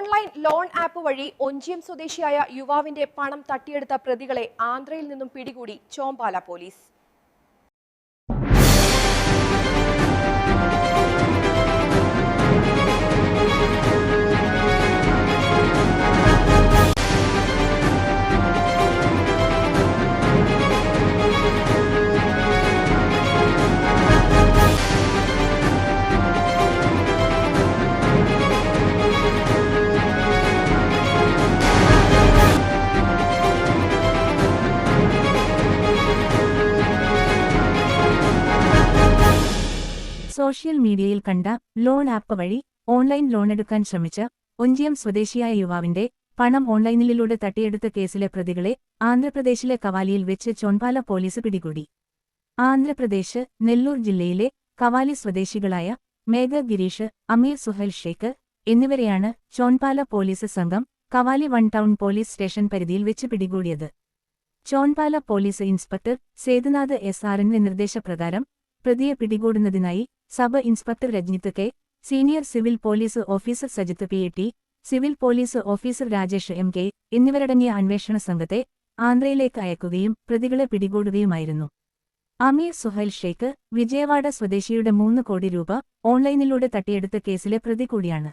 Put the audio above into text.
Online loan app വഴി ഒഞ്ചിയം സ്വദേശിയായ യുവാവിന്റെ പണം തട്ടിയെടുത്ത പ്രതികളെ ആന്ധ്രയിൽ നിന്നും പിടികൂടി ചോമ്പാല പോലീസ്. സോഷ്യൽ മീഡിയയിൽ കണ്ട ലോൺ ആപ്പ് വഴി ഓൺലൈൻ ലോൺ എടുക്കാൻ ശ്രമിച്ച ഒഞ്ചിയം സ്വദേശിയായ യുവാവിന്റെ പണം ഓൺലൈനിലൂടെ തട്ടിയെടുത്ത കേസിലെ പ്രതികളെ ആന്ധ്രാപ്രദേശിലെ കവാലിയിൽ വെച്ച് ചോൺപാല പോലീസ് പിടികൂടി. ആന്ധ്രാപ്രദേശ് നെല്ലൂർ ജില്ലയിലെ കവാലി സ്വദേശികളായ മേഘ ഗിരീഷ് അമീർ സുഹൈൽ ഷേഖ് എന്നിവരെയാണ് ചോൺപാല പോലീസ് സംഘം Kavali one town police station പരിധിയിൽ വെച്ച് പിടികൂടിയത്. Chompala police inspector Sethunath S ആറിന്റെ നിർദ്ദേശപ്രകാരം പ്രതിയെ പിടികൂടുന്നതിനായി sub inspector Rajnith K. Senior civil police officer Sajith P. T. Civil police officer Rajesh M. K. എന്നിവരടങ്ങിയ അന്വേഷണ സംഘത്തെ ആന്ധ്രയിലേക്ക് അയക്കുകയും പ്രതികളെ പിടികൂടുകയുമായിരുന്നു. അമീർ സുഹൈൽ ഷെയ്ഖ് വിജയവാഡ സ്വദേശിയുടെ മൂന്ന് കോടി രൂപ ഓൺലൈനിലൂടെ തട്ടിയെടുത്ത കേസിലെ പ്രതി കൂടിയാണ്.